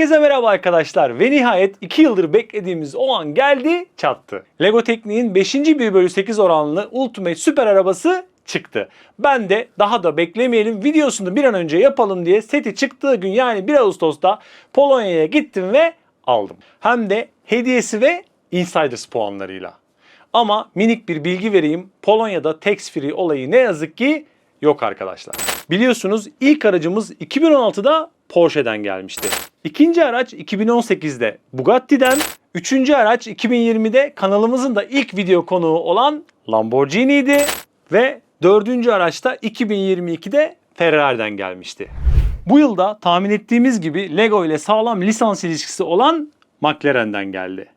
Herkese merhaba arkadaşlar ve nihayet 2 yıldır beklediğimiz o an geldi çattı. Lego Teknik'in 5. 1 bölü 8 oranlı Ultimate Süper arabası çıktı. Ben de daha da beklemeyelim videosunu bir an önce yapalım diye seti çıktığı gün yani 1 Ağustos'ta Polonya'ya gittim ve aldım. Hem de hediyesi ve Insiders puanlarıyla. Ama minik bir bilgi vereyim. Polonya'da tax free olayı ne yazık ki yok arkadaşlar. Biliyorsunuz ilk aracımız 2016'da Porsche'den gelmişti. İkinci araç 2018'de Bugatti'den, üçüncü araç 2020'de kanalımızın da ilk video konuğu olan Lamborghini'ydi ve dördüncü araçta 2022'de Ferrari'den gelmişti. Bu yılda tahmin ettiğimiz gibi Lego ile sağlam lisans ilişkisi olan McLaren'den geldi.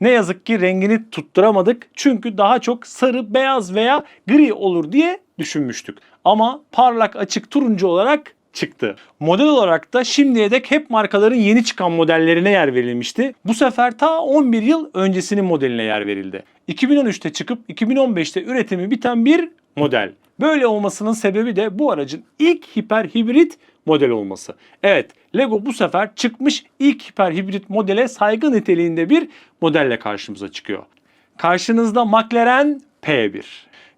Ne yazık ki rengini tutturamadık çünkü daha çok sarı, beyaz veya gri olur diye düşünmüştük. Ama parlak açık turuncu olarak çıktı. Model olarak da şimdiye dek hep markaların yeni çıkan modellerine yer verilmişti. Bu sefer ta 11 yıl öncesinin modeline yer verildi. 2013'te çıkıp 2015'te üretimi biten bir model. Böyle olmasının sebebi de bu aracın ilk hiper hibrit model olması. Evet, Lego bu sefer çıkmış ilk hiper hibrit modele saygı niteliğinde bir modelle karşımıza çıkıyor. Karşınızda McLaren P1.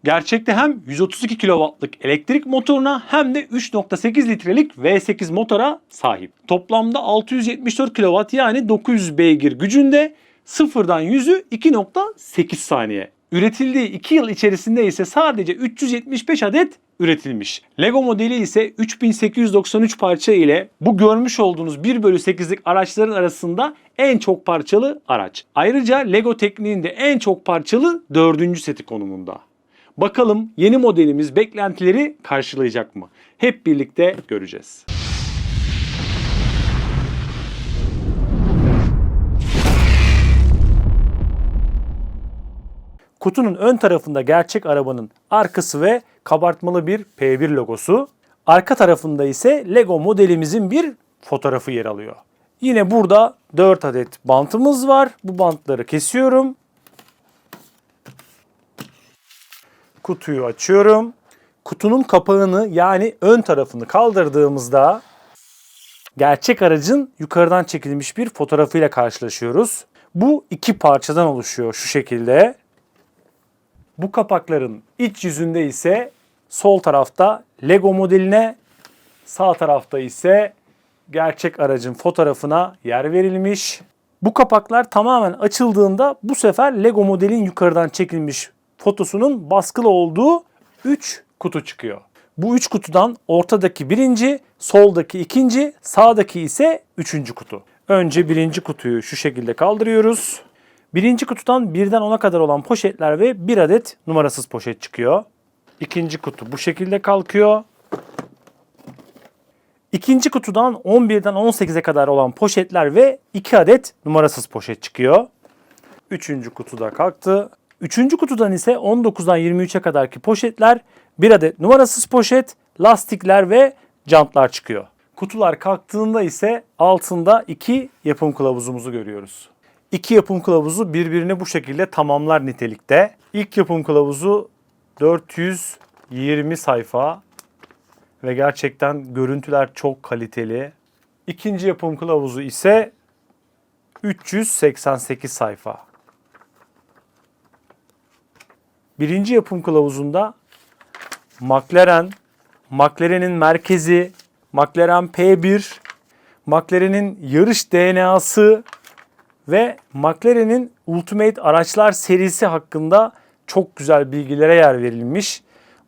Gerçekte hem 132 kW'lık elektrik motoruna hem de 3.8 litrelik V8 motora sahip. Toplamda 674 kW yani 900 beygir gücünde sıfırdan 100'ü 2.8 saniye. Üretildiği 2 yıl içerisinde ise sadece 375 adet üretilmiş. Lego modeli ise 3893 parça ile bu görmüş olduğunuz 1 bölü 8'lik araçların arasında en çok parçalı araç. Ayrıca Lego tekniğinde en çok parçalı 4. seti konumunda. Bakalım yeni modelimiz beklentileri karşılayacak mı? Hep birlikte göreceğiz. Kutunun ön tarafında gerçek arabanın arkası ve kabartmalı bir P1 logosu. Arka tarafında ise Lego modelimizin bir fotoğrafı yer alıyor. Yine burada 4 adet bantımız var. Bu bantları kesiyorum. Kutuyu açıyorum. Kutunun kapağını yani ön tarafını kaldırdığımızda gerçek aracın yukarıdan çekilmiş bir fotoğrafıyla karşılaşıyoruz. Bu iki parçadan oluşuyor şu şekilde. Bu kapakların iç yüzünde ise sol tarafta Lego modeline, sağ tarafta ise gerçek aracın fotoğrafına yer verilmiş. Bu kapaklar tamamen açıldığında bu sefer Lego modelin yukarıdan çekilmiş fotosunun baskılı olduğu 3 kutu çıkıyor. Bu 3 kutudan ortadaki birinci, soldaki ikinci, sağdaki ise üçüncü kutu. Önce birinci kutuyu şu şekilde kaldırıyoruz. Birinci kutudan birden 10'a kadar olan poşetler ve bir adet numarasız poşet çıkıyor. İkinci kutu bu şekilde kalkıyor. İkinci kutudan 11'den 18'e kadar olan poşetler ve 2 adet numarasız poşet çıkıyor. Üçüncü kutu da kalktı. Üçüncü kutudan ise 19'dan 23'e kadarki poşetler, bir adet numarasız poşet, lastikler ve jantlar çıkıyor. Kutular kalktığında ise altında iki yapım kılavuzumuzu görüyoruz. İki yapım kılavuzu birbirini bu şekilde tamamlar nitelikte. İlk yapım kılavuzu 420 sayfa ve gerçekten görüntüler çok kaliteli. İkinci yapım kılavuzu ise 388 sayfa. Birinci yapım kılavuzunda McLaren, McLaren'in merkezi, McLaren P1, McLaren'in yarış DNA'sı ve McLaren'in Ultimate araçlar serisi hakkında çok güzel bilgilere yer verilmiş.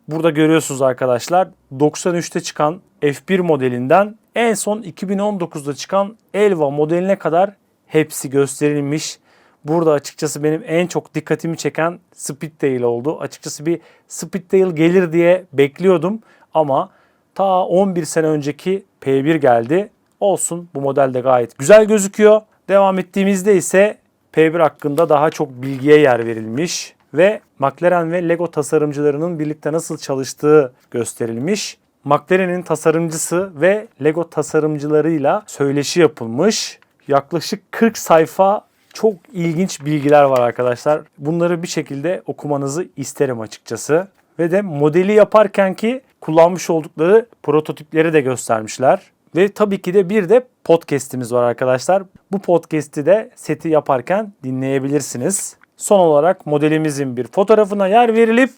Burada görüyorsunuz arkadaşlar 93'te çıkan F1 modelinden en son 2019'da çıkan Elva modeline kadar hepsi gösterilmiş. Burada açıkçası benim en çok dikkatimi çeken Speedtail oldu. Açıkçası bir Speedtail gelir diye bekliyordum ama ta 11 sene önceki P1 geldi. Olsun bu model de gayet güzel gözüküyor. Devam ettiğimizde ise P1 hakkında daha çok bilgiye yer verilmiş ve McLaren ve Lego tasarımcılarının birlikte nasıl çalıştığı gösterilmiş. McLaren'in tasarımcısı ve Lego tasarımcılarıyla söyleşi yapılmış. Yaklaşık 40 sayfa çok ilginç bilgiler var arkadaşlar. Bunları bir şekilde okumanızı isterim açıkçası. Ve de modeli yaparken ki kullanmış oldukları prototipleri de göstermişler. Ve tabii ki de bir de podcast'imiz var arkadaşlar. Bu podcast'i de seti yaparken dinleyebilirsiniz. Son olarak modelimizin bir fotoğrafına yer verilip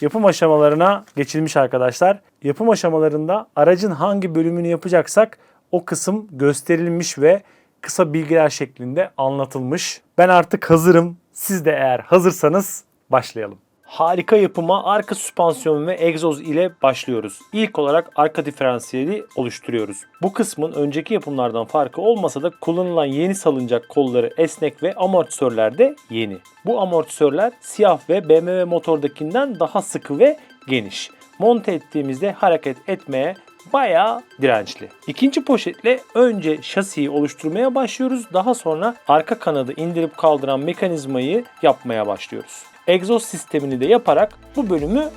yapım aşamalarına geçilmiş arkadaşlar. Yapım aşamalarında aracın hangi bölümünü yapacaksak o kısım gösterilmiş ve kısa bilgiler şeklinde anlatılmış. Ben artık hazırım. Siz de eğer hazırsanız başlayalım. Harika yapıma arka süspansiyon ve egzoz ile başlıyoruz. İlk olarak arka diferansiyeli oluşturuyoruz. Bu kısmın önceki yapımlardan farkı olmasa da kullanılan yeni salıncak kolları esnek ve amortisörler de yeni. Bu amortisörler siyah ve BMW motordakinden daha sıkı ve geniş. Monte ettiğimizde hareket etmeye bayağı dirençli. İkinci poşetle önce şasiyi oluşturmaya başlıyoruz. Daha sonra arka kanadı indirip kaldıran mekanizmayı yapmaya başlıyoruz. Egzoz sistemini de yaparak bu bölümü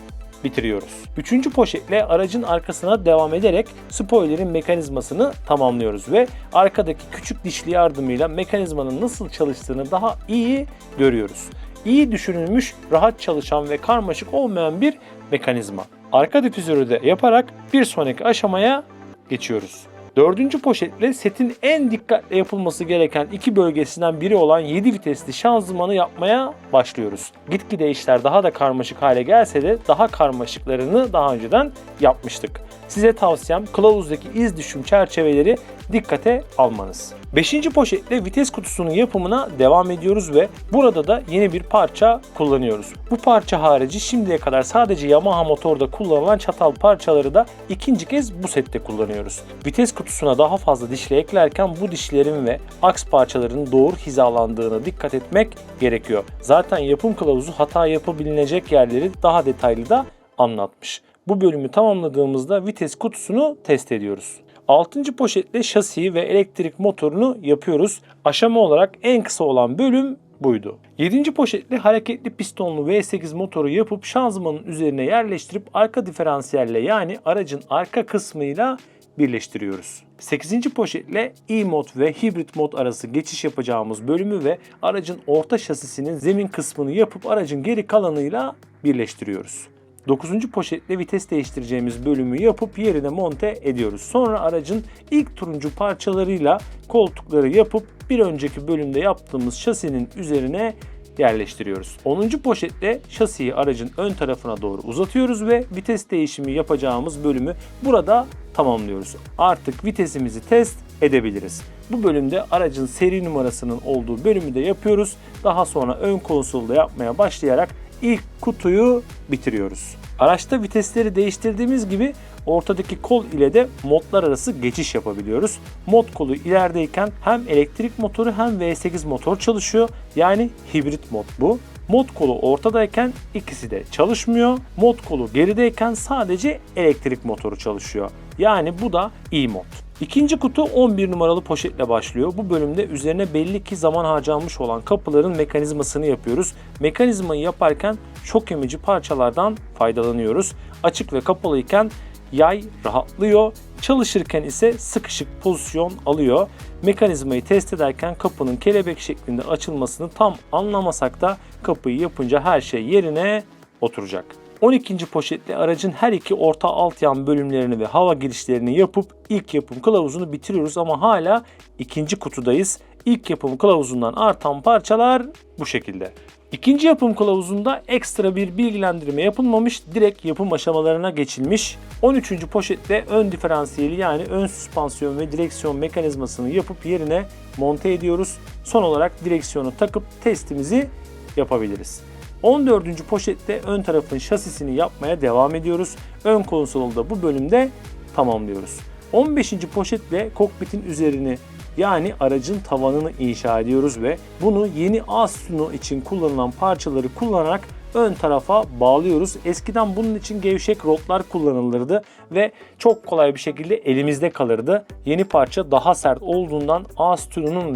bitiriyoruz. Üçüncü poşetle aracın arkasına devam ederek spoilerin mekanizmasını tamamlıyoruz ve arkadaki küçük dişli yardımıyla mekanizmanın nasıl çalıştığını daha iyi görüyoruz. İyi düşünülmüş, rahat çalışan ve karmaşık olmayan bir mekanizma. Arka difüzörü de yaparak bir sonraki aşamaya geçiyoruz. Dördüncü poşetle setin en dikkatle yapılması gereken iki bölgesinden biri olan 7 vitesli şanzımanı yapmaya başlıyoruz. Gitgide işler daha da karmaşık hale gelse de daha karmaşıklarını daha önceden yapmıştık. Size tavsiyem kılavuzdaki iz düşüm çerçeveleri dikkate almanız. Beşinci poşetle vites kutusunun yapımına devam ediyoruz ve burada da yeni bir parça kullanıyoruz. Bu parça harici şimdiye kadar sadece Yamaha motorda kullanılan çatal parçaları da ikinci kez bu sette kullanıyoruz. Vites kutusuna daha fazla dişli eklerken bu dişlerin ve aks parçalarının doğru hizalandığına dikkat etmek gerekiyor. Zaten yapım kılavuzu hata yapabilecek yerleri daha detaylı da anlatmış. Bu bölümü tamamladığımızda vites kutusunu test ediyoruz. 6. poşetle şasiyi ve elektrik motorunu yapıyoruz. Aşama olarak en kısa olan bölüm buydu. 7. poşetle hareketli pistonlu V8 motoru yapıp şanzımanın üzerine yerleştirip arka diferansiyelle yani aracın arka kısmıyla birleştiriyoruz. 8. poşetle e-mod ve hibrit mod arası geçiş yapacağımız bölümü ve aracın orta şasisinin zemin kısmını yapıp aracın geri kalanıyla birleştiriyoruz. 9. poşetle vites değiştireceğimiz bölümü yapıp yerine monte ediyoruz. Sonra aracın ilk turuncu parçalarıyla koltukları yapıp bir önceki bölümde yaptığımız şasinin üzerine yerleştiriyoruz. 10. poşetle şasiyi aracın ön tarafına doğru uzatıyoruz ve vites değişimi yapacağımız bölümü burada tamamlıyoruz. Artık vitesimizi test edebiliriz. Bu bölümde aracın seri numarasının olduğu bölümü de yapıyoruz. Daha sonra ön konsolda yapmaya başlayarak ilk kutuyu bitiriyoruz. Araçta vitesleri değiştirdiğimiz gibi ortadaki kol ile de modlar arası geçiş yapabiliyoruz. Mod kolu ilerideyken hem elektrik motoru hem V8 motor çalışıyor. Yani hibrit mod bu. Mod kolu ortadayken ikisi de çalışmıyor. Mod kolu gerideyken sadece elektrik motoru çalışıyor. Yani bu da e-mod. İkinci kutu 11 numaralı poşetle başlıyor. Bu bölümde üzerine belli ki zaman harcanmış olan kapıların mekanizmasını yapıyoruz. Mekanizmayı yaparken şok emici parçalardan faydalanıyoruz. Açık ve kapalı iken yay rahatlıyor. Çalışırken ise sıkışık pozisyon alıyor. Mekanizmayı test ederken kapının kelebek şeklinde açılmasını tam anlamasak da kapıyı yapınca her şey yerine oturacak. 12. poşetle aracın her iki orta alt yan bölümlerini ve hava girişlerini yapıp ilk yapım kılavuzunu bitiriyoruz ama hala ikinci kutudayız. İlk yapım kılavuzundan artan parçalar bu şekilde. İkinci yapım kılavuzunda ekstra bir bilgilendirme yapılmamış, direkt yapım aşamalarına geçilmiş. 13. poşette ön diferansiyeli yani ön süspansiyon ve direksiyon mekanizmasını yapıp yerine monte ediyoruz. Son olarak direksiyonu takıp testimizi yapabiliriz. 14. poşette ön tarafın şasisini yapmaya devam ediyoruz. Ön konsolda bu bölümde tamamlıyoruz. 15. poşetle kokpitin üzerini yani aracın tavanını inşa ediyoruz ve bunu yeni A için kullanılan parçaları kullanarak ön tarafa bağlıyoruz. Eskiden bunun için gevşek rotlar kullanılırdı ve çok kolay bir şekilde elimizde kalırdı. Yeni parça daha sert olduğundan A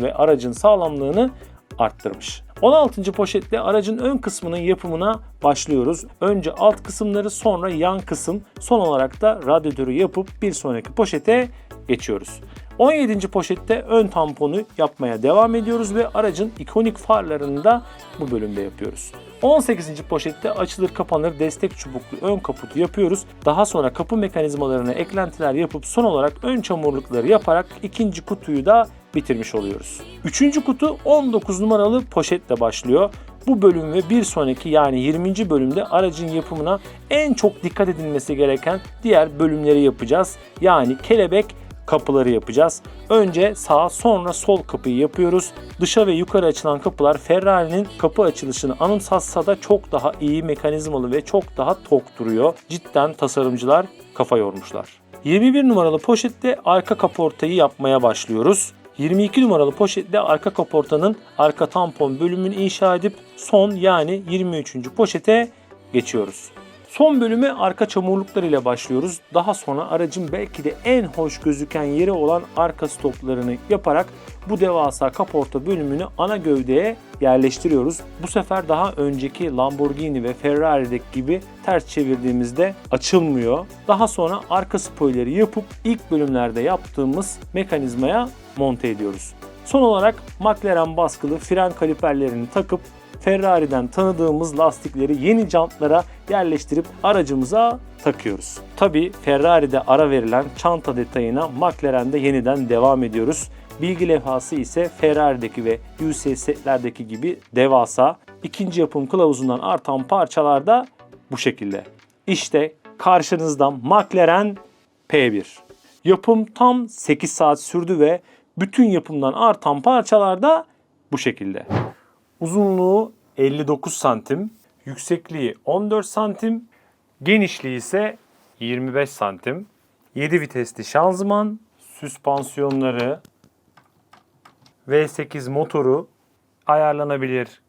ve aracın sağlamlığını arttırmış. 16. poşetle aracın ön kısmının yapımına başlıyoruz. Önce alt kısımları sonra yan kısım son olarak da radyatörü yapıp bir sonraki poşete geçiyoruz. 17. poşette ön tamponu yapmaya devam ediyoruz ve aracın ikonik farlarını da bu bölümde yapıyoruz. 18. poşette açılır kapanır destek çubuklu ön kaputu yapıyoruz. Daha sonra kapı mekanizmalarına eklentiler yapıp son olarak ön çamurlukları yaparak ikinci kutuyu da bitirmiş oluyoruz. Üçüncü kutu 19 numaralı poşetle başlıyor. Bu bölüm ve bir sonraki yani 20. bölümde aracın yapımına en çok dikkat edilmesi gereken diğer bölümleri yapacağız. Yani kelebek kapıları yapacağız. Önce sağ sonra sol kapıyı yapıyoruz. Dışa ve yukarı açılan kapılar Ferrari'nin kapı açılışını anımsatsa da çok daha iyi mekanizmalı ve çok daha tok duruyor. Cidden tasarımcılar kafa yormuşlar. 21 numaralı poşette arka kaportayı yapmaya başlıyoruz. 22 numaralı poşette arka kaportanın arka tampon bölümünü inşa edip son yani 23. poşete geçiyoruz. Son bölüme arka çamurluklar ile başlıyoruz. Daha sonra aracın belki de en hoş gözüken yeri olan arka stoplarını yaparak bu devasa kaporta bölümünü ana gövdeye yerleştiriyoruz. Bu sefer daha önceki Lamborghini ve Ferrari'deki gibi ters çevirdiğimizde açılmıyor. Daha sonra arka spoileri yapıp ilk bölümlerde yaptığımız mekanizmaya monte ediyoruz. Son olarak McLaren baskılı fren kaliperlerini takıp Ferrari'den tanıdığımız lastikleri yeni jantlara yerleştirip aracımıza takıyoruz. Tabi Ferrari'de ara verilen çanta detayına McLaren'de yeniden devam ediyoruz. Bilgi levhası ise Ferrari'deki ve UCS'lerdeki gibi devasa. İkinci yapım kılavuzundan artan parçalar da bu şekilde. İşte karşınızda McLaren P1. Yapım tam 8 saat sürdü ve bütün yapımdan artan parçalar da bu şekilde. Uzunluğu 59 santim, yüksekliği 14 santim, genişliği ise 25 santim. 7 vitesli şanzıman, süspansiyonları, V8 motoru, ayarlanabilir.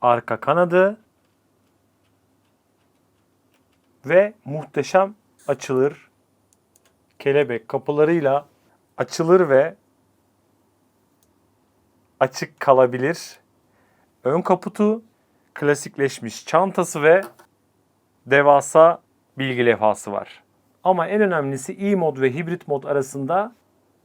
Arka kanadı ve muhteşem açılır. Kelebek kapılarıyla açılır ve açık kalabilir ön kaputu, klasikleşmiş çantası ve devasa bilgi levhası var. Ama en önemlisi e-mod ve hibrit mod arasında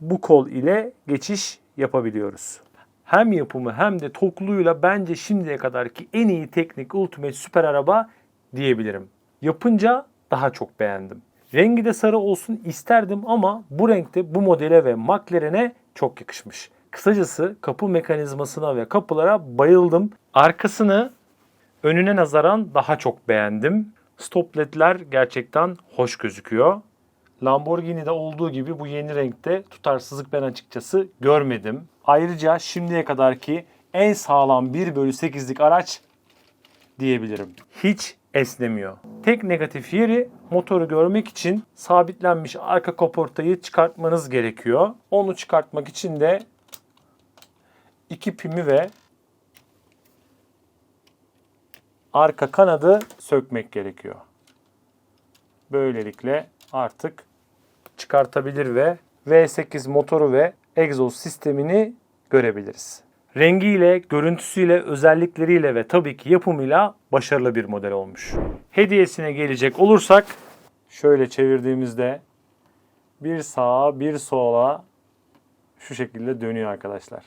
bu kol ile geçiş yapabiliyoruz. Hem yapımı hem de tokluğuyla bence şimdiye kadarki en iyi teknik Ultimate süper araba diyebilirim. Yapınca daha çok beğendim. Rengi de sarı olsun isterdim ama bu renkte bu modele ve McLaren'e çok yakışmış. Kısacası kapı mekanizmasına ve kapılara bayıldım. Arkasını önüne nazaran daha çok beğendim. Stop ledler gerçekten hoş gözüküyor. Lamborghini'de olduğu gibi bu yeni renkte tutarsızlık ben açıkçası görmedim. Ayrıca şimdiye kadarki en sağlam 1 bölü 8'lik araç diyebilirim. Hiç esnemiyor. Tek negatif yeri motoru görmek için sabitlenmiş arka kaportayı çıkartmanız gerekiyor. Onu çıkartmak için de iki pimi ve arka kanadı sökmek gerekiyor. Böylelikle artık çıkartabilir ve V8 motoru ve egzoz sistemini görebiliriz. Rengiyle, görüntüsüyle, özellikleriyle ve tabii ki yapımıyla başarılı bir model olmuş. Hediyesine gelecek olursak şöyle çevirdiğimizde bir sağa bir sola şu şekilde dönüyor arkadaşlar.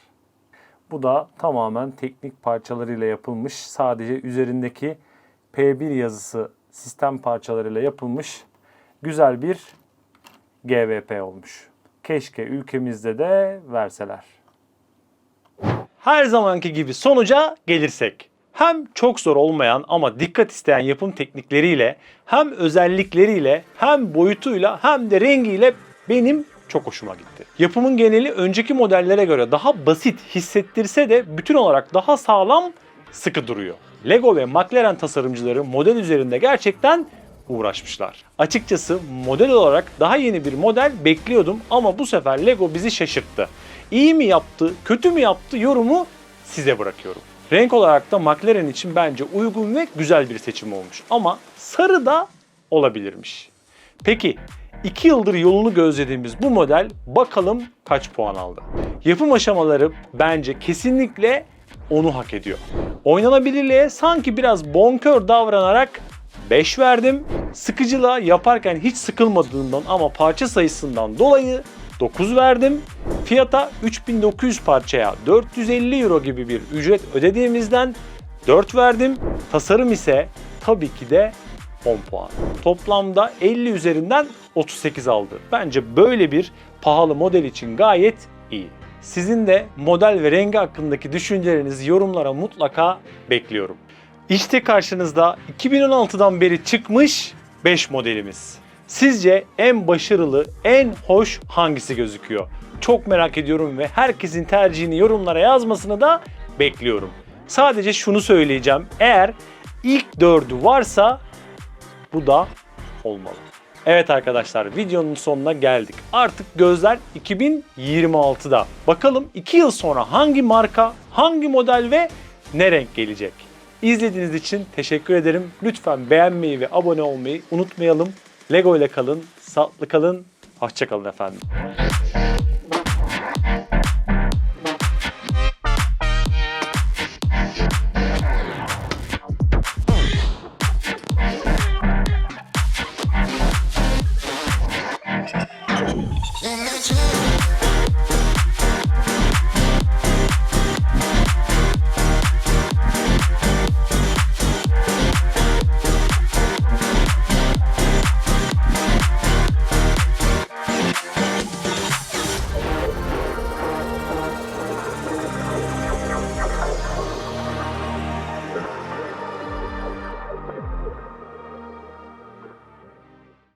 Bu da tamamen teknik parçalarıyla yapılmış. Sadece üzerindeki P1 yazısı sistem parçalarıyla yapılmış güzel bir GVP olmuş. Keşke ülkemizde de verseler. Her zamanki gibi sonuca gelirsek. Hem çok zor olmayan ama dikkat isteyen yapım teknikleriyle, hem özellikleriyle, hem boyutuyla, hem de rengiyle benim çok hoşuma gitti. Yapımın geneli önceki modellere göre daha basit hissettirse de bütün olarak daha sağlam, sıkı duruyor. Lego ve McLaren tasarımcıları model üzerinde gerçekten uğraşmışlar. Açıkçası model olarak daha yeni bir model bekliyordum ama bu sefer Lego bizi şaşırttı. İyi mi yaptı, kötü mü yaptı yorumu size bırakıyorum. Renk olarak da McLaren için bence uygun ve güzel bir seçim olmuş. Ama sarı da olabilirmiş. Peki 2 yıldır yolunu gözlediğimiz bu model bakalım kaç puan aldı? Yapım aşamaları bence kesinlikle onu hak ediyor. Oynanabilirliğe sanki biraz bonkör davranarak 5 verdim. Sıkıcılığa yaparken hiç sıkılmadığından ama parça sayısından dolayı 9 verdim. Fiyata 3900 parçaya 450 euro gibi bir ücret ödediğimizden 4 verdim. Tasarım ise tabii ki de 10 puan. Toplamda 50 üzerinden 38 aldı. Bence böyle bir pahalı model için gayet iyi. Sizin de model ve rengi hakkındaki düşüncelerinizi yorumlara mutlaka bekliyorum. İşte karşınızda 2016'dan beri çıkmış 5 modelimiz. Sizce en başarılı, en hoş hangisi gözüküyor? Çok merak ediyorum ve herkesin tercihini yorumlara yazmasını da bekliyorum. Sadece şunu söyleyeceğim. Eğer ilk dördü varsa bu da olmalı. Evet arkadaşlar videonun sonuna geldik. Artık gözler 2026'da. Bakalım 2 yıl sonra hangi marka, hangi model ve ne renk gelecek? İzlediğiniz için teşekkür ederim. Lütfen beğenmeyi ve abone olmayı unutmayalım. Lego ile kalın, sağlıklı kalın, hoşça kalın efendim.